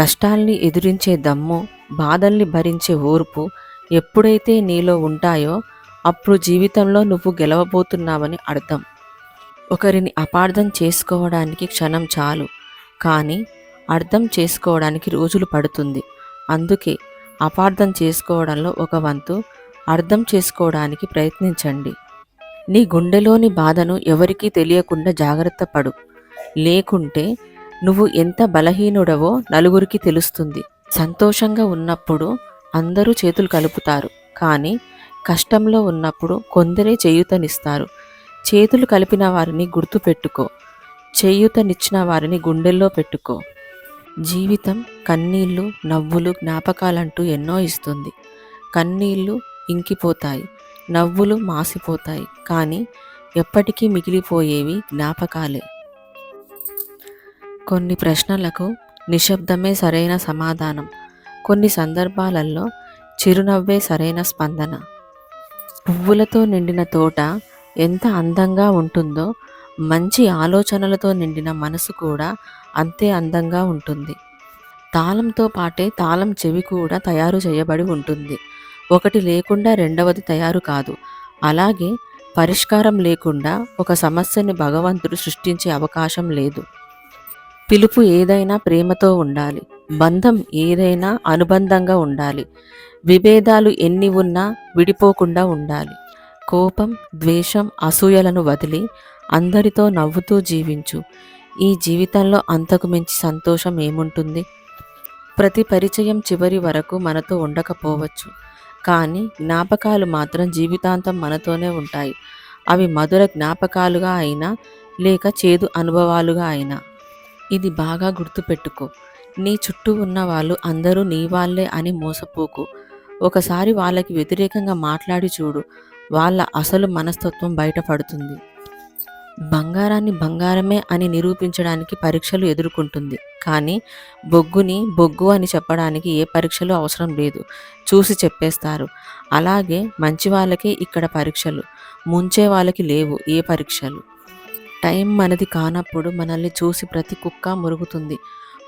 కష్టాల్ని ఎదిరించే దమ్ము బాధల్ని భరించే ఓర్పు ఎప్పుడైతే నీలో ఉంటాయో అప్పుడు జీవితంలో నువ్వు గెలవబోతున్నావని అర్థం. ఒకరిని అపార్థం చేసుకోవడానికి క్షణం చాలు కానీ అర్థం చేసుకోవడానికి రోజులు పడుతుంది. అందుకే అపార్థం చేసుకోవడంలో ఒక వంతు అర్థం చేసుకోవడానికి ప్రయత్నించండి. నీ గుండెలోని బాధను ఎవరికీ తెలియకుండా జాగ్రత్త పడు. లేకుంటే నువ్వు ఎంత బలహీనుడవో నలుగురికి తెలుస్తుంది. సంతోషంగా ఉన్నప్పుడు అందరూ చేతులు కలుపుతారు. కానీ కష్టంలో ఉన్నప్పుడు కొందరే చేయూతనిస్తారు. చేతులు కలిపిన వారిని గుర్తుపెట్టుకో చేయూతనిచ్చిన వారిని గుండెల్లో పెట్టుకో. జీవితం కన్నీళ్ళు నవ్వులు జ్ఞాపకాలంటూ ఎన్నో ఇస్తుంది. కన్నీళ్ళు ఇంకిపోతాయి. నవ్వులు మాసిపోతాయి. కానీ ఎప్పటికీ మిగిలిపోయేవి జ్ఞాపకాలే. కొన్ని ప్రశ్నలకు నిశ్శబ్దమే సరైన సమాధానం. కొన్ని సందర్భాలలో చిరునవ్వే సరైన స్పందన. పువ్వులతో నిండిన తోట ఎంత అందంగా ఉంటుందో మంచి ఆలోచనలతో నిండిన మనసు కూడా అంతే అందంగా ఉంటుంది. తాళంతో పాటే తాళం చెవి కూడా తయారు చేయబడి ఉంటుంది. ఒకటి లేకుండా రెండవది తయారు కాదు. అలాగే పరిష్కారం లేకుండా ఒక సమస్యని భగవంతుడు సృష్టించే అవకాశం లేదు. పిలుపు ఏదైనా ప్రేమతో ఉండాలి. బంధం ఏదైనా అనుబంధంగా ఉండాలి. విభేదాలు ఎన్ని ఉన్నా విడిపోకుండా ఉండాలి. కోపం ద్వేషం అసూయలను వదిలి అందరితో నవ్వుతూ జీవించు. ఈ జీవితంలో అంతకు మించి సంతోషం ఏముంటుంది? ప్రతి పరిచయం చివరి వరకు మనతో ఉండకపోవచ్చు. కానీ జ్ఞాపకాలు మాత్రం జీవితాంతం మనతోనే ఉంటాయి. అవి మధుర జ్ఞాపకాలుగా అయినా లేక చేదు అనుభవాలుగా అయినా. ఇది బాగా గుర్తుపెట్టుకో. నీ చుట్టూ ఉన్న వాళ్ళు అందరూ నీ వాళ్ళే అని మోసపోకు. ఒకసారి వాళ్ళకి వ్యతిరేకంగా మాట్లాడి చూడు. వాళ్ళ అసలు మనస్తత్వం బయటపడుతుంది. బంగారాన్ని బంగారమే అని నిరూపించడానికి పరీక్షలు ఎదుర్కొంటుంది. కానీ బొగ్గుని బొగ్గు అని చెప్పడానికి ఏ పరీక్షలు అవసరం లేదు. చూసి చెప్పేస్తారు. అలాగే మంచి వాళ్ళకే ఇక్కడ పరీక్షలు. ముంచే వాళ్ళకి లేవు ఏ పరీక్షలు. టైం మనది కానప్పుడు మనల్ని చూసి ప్రతి కుక్క మురుగుతుంది.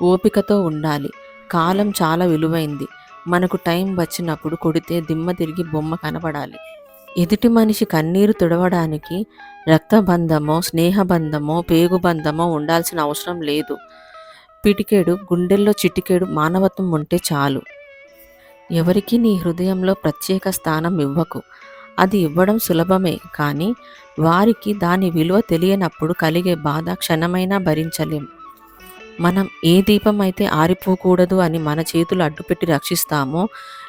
ఓపికతో ఉండాలి. కాలం చాలా విలువైంది. మనకు టైం వచ్చినప్పుడు కొడితే దిమ్మ తిరిగి బొమ్మ కనబడాలి. ఎదుటి మనిషి కన్నీరు తుడవడానికి రక్తబంధమో స్నేహబంధమో పేగుబంధమో ఉండాల్సిన అవసరం లేదు. పిటికేడు గుండెల్లో చిటికేడు మానవత్వం ఉంటే చాలు. ఎవరికి నీ హృదయంలో ప్రత్యేక స్థానం ఇవ్వకు. అది ఇవ్వడం సులభమే కానీ వారికి దాని విలువ తెలియనప్పుడు కలిగే బాధ క్షణమైనా భరించలేం. మనం ఏ దీపం అయితే ఆరిపోకూడదు అని మన చేతులు అడ్డుపెట్టి రక్షిస్తామో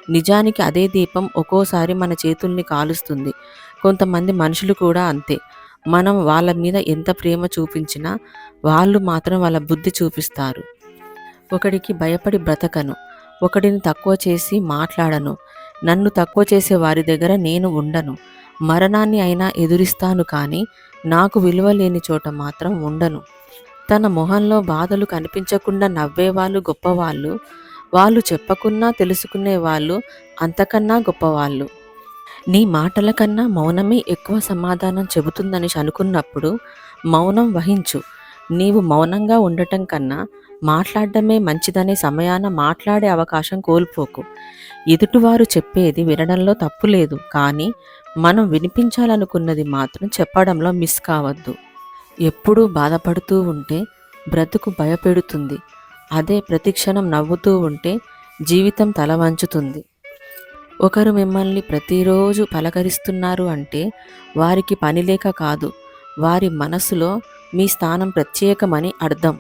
నిజానికి అదే దీపం ఒక్కోసారి మన చేతుల్ని కాలుస్తుంది. కొంతమంది మనుషులు కూడా అంతే. మనం వాళ్ళ మీద ఎంత ప్రేమ చూపించినా వాళ్ళు మాత్రం వాళ్ళ బుద్ధి చూపిస్తారు. ఒకడికి భయపడి బ్రతకను ఒకడిని తక్కువ చేసి మాట్లాడను నన్ను తక్కువ చేసే వారి దగ్గర నేను ఉండను. మరణాన్ని అయినా ఎదురిస్తాను కానీ నాకు విలువ లేని చోట మాత్రం ఉండను. తన మొహంలో బాధలు కనిపించకుండా నవ్వేవాళ్ళు గొప్పవాళ్ళు వాళ్ళు చెప్పకున్నా తెలుసుకునే వాళ్ళు అంతకన్నా గొప్పవాళ్ళు. నీ మాటల కన్నా మౌనమే ఎక్కువ సమాధానం చెబుతుందని అనుకున్నప్పుడు మౌనం వహించు. నీవు మౌనంగా ఉండటం కన్నా మాట్లాడడమే మంచిదనే సమయాన మాట్లాడే అవకాశం కోల్పోకు. ఎదుటివారు చెప్పేది వినడంలో తప్పు లేదు కానీ మనం వినిపించాలనుకున్నది మాత్రం చెప్పడంలో మిస్ కావద్దు. ఎప్పుడూ బాధపడుతూ ఉంటే బ్రతుకు భయపెడుతుంది. అదే ప్రతిక్షణం నవ్వుతూ ఉంటే జీవితం తల వంచుతుంది. ఒకరు మిమ్మల్ని ప్రతిరోజు పలకరిస్తున్నారు అంటే వారికి పని లేక కాదు వారి మనసులో మీ స్థానం ప్రత్యేకమని అర్థం.